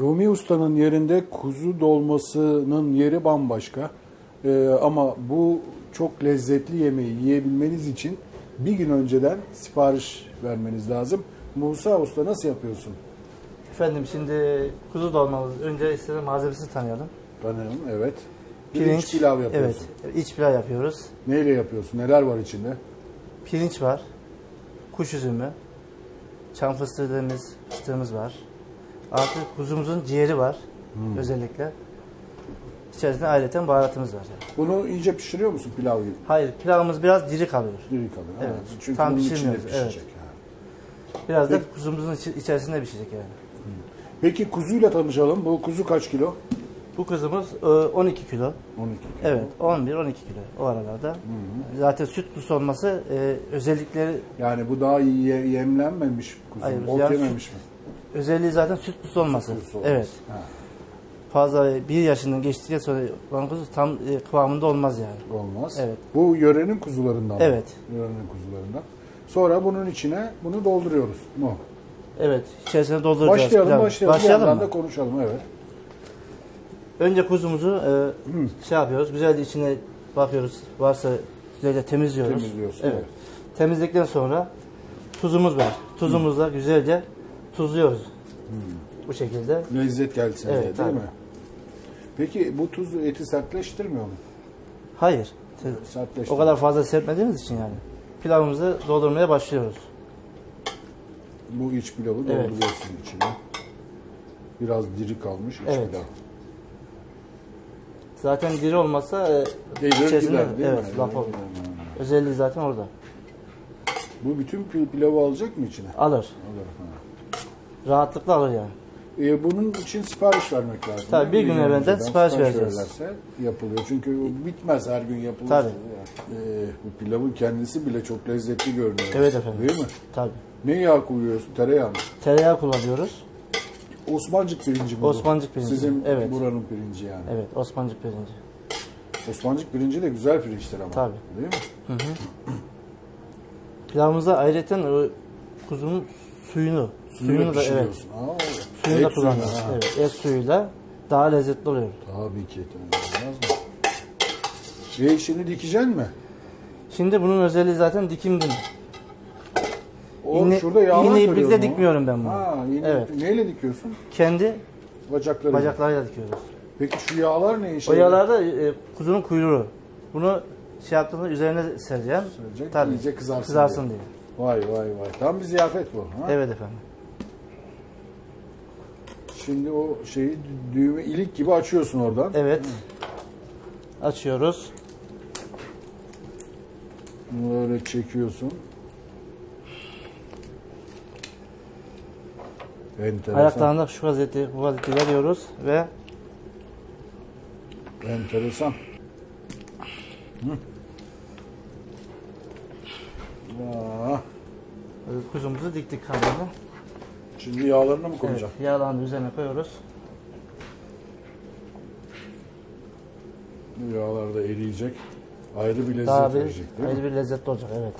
Rumi Usta'nın yerinde kuzu dolmasının yeri bambaşka. Ee, ama bu çok lezzetli yemeği yiyebilmeniz için bir gün önceden sipariş vermeniz lazım. Musa Usta nasıl yapıyorsun? Efendim şimdi kuzu dolmamız önce size malzemesini tanıyalım. Tanıyorum, evet. Pirinç, pilav yapıyorsun. Evet, iç pilav yapıyoruz. Neyle yapıyorsun? Neler var içinde? Pirinç var, kuş üzümü, çam fıstığı dediğimiz fıstığımız var. Artı kuzumuzun ciğeri var Hmm. özellikle. İçerisinde ayrıca baharatımız var. Yani. Bunu iyice pişiriyor musun pilav gibi? Hayır, pilavımız biraz diri kalıyor. Diri kalıyor. Evet. Ha, Çünkü Tam bunun içinde pişecek. ha. Biraz da Peki. kuzumuzun içi- içerisinde pişecek yani. Peki kuzuyla tanışalım. Bu kuzu kaç kilo? Bu kuzumuz e, 12 kilo. 12 kilo. Evet, 11-12 kilo o aralarda. Zaten süt kuzusu olması e, özellikleri Yani bu daha iyi ye- yemlenmemiş kuzu. Hayır, Ot yani yememiş mi? Özelliği zaten süt kuzusu olması. Kuzusu olması. Evet. Ha, Fazla bir yaşından geçtikten sonra olan kuzu tam e, kıvamında olmaz yani. olmaz. Evet. Bu yörenin kuzularından mı? Evet. Yörenin kuzularından. Sonra bunun içine bunu dolduruyoruz. Mu? Evet, içerisine dolduracağız. Başlayalım, pilavı. başlayalım. Başlayalım mı? da konuşalım. Evet. Önce kuzumuzu e, şey yapıyoruz, güzelce içine bakıyoruz. Varsa güzelce temizliyoruz. Temizliyorsun. Evet. Temizledikten sonra tuzumuz var. Tuzumuzla güzelce tuzluyoruz. Bu şekilde. Lezzet gelsin Evet, diye değil tabii. mi? Peki bu tuz eti sertleştirmiyor mu? Hayır. O kadar fazla serpmediğimiz için yani. Pilavımızı doldurmaya başlıyoruz. Bu iç pilavı Evet. dolduruyorsun içine. Biraz diri kalmış iç Evet. pilav. Zaten diri olmasa Devir içerisinde gider değil evet, mi? laf olur. Özelliği zaten orada. Bu bütün pil- pilavı alacak mı içine? Alır. Alır. Ha. Rahatlıkla alır yani. E, bunun için sipariş vermek lazım. Tabii, bir gün evvelden sipariş vereceğiz. verirlerse yapılıyor. Çünkü bitmez her gün yapılır. Tabii. E, bu pilavın kendisi bile çok lezzetli görünüyor. Evet efendim. Değil mi? Tabii. Ne yağ koyuyorsun? Tereyağı mı? Tereyağı kullanıyoruz. Osmancık pirinci mi bu? Osmancık pirinci, Sizin evet. buranın pirinci yani. Evet, Osmancık pirinci. Osmancık pirinci de güzel pirinçtir ama. Tabii. Değil mi? Pilavımıza ayrıca kuzunun suyunu, suyunu, da evet, pişiriyorsun. Aa, suyunu et da kullanıyoruz. ha. Evet, et suyuyla daha lezzetli oluyor. Tabii ki. Olmaz mı? E şimdi dikeceksin mi? Şimdi bunun özelliği zaten dikimdir. O İğne- şurada yağlar iğne iplikle ama. dikmiyorum ben bunu. Ha, iğne, Evet. Neyle dikiyorsun? Kendi Bacakları. bacaklarıyla dikiyoruz. Peki şu yağlar ne işe O yarıyor? yağlarda e, kuzunun kuyruğu. Bunu şey yaptığında üzerine sereceğim. Sürecek, Tabii. iyice kızarsın Kızarsın diye. Vay vay vay. Tam bir ziyafet bu. Ha? Evet efendim. Şimdi o şeyi düğme ilik gibi açıyorsun oradan. Evet. Açıyoruz. Böyle çekiyorsun. Enteresan. Ayaklarında şu vaziyeti, bu vaziyeti veriyoruz ve Enteresan. Hı. Aa, e, kuzumuzu diktik kanalına. şimdi yağlarını mı Evet, koyacağım? yağlarını üzerine koyuyoruz. Bu yağlar da eriyecek. Ayrı bir lezzet Daha bir, verecek değil ayrı mi? bir lezzetli olacak evet.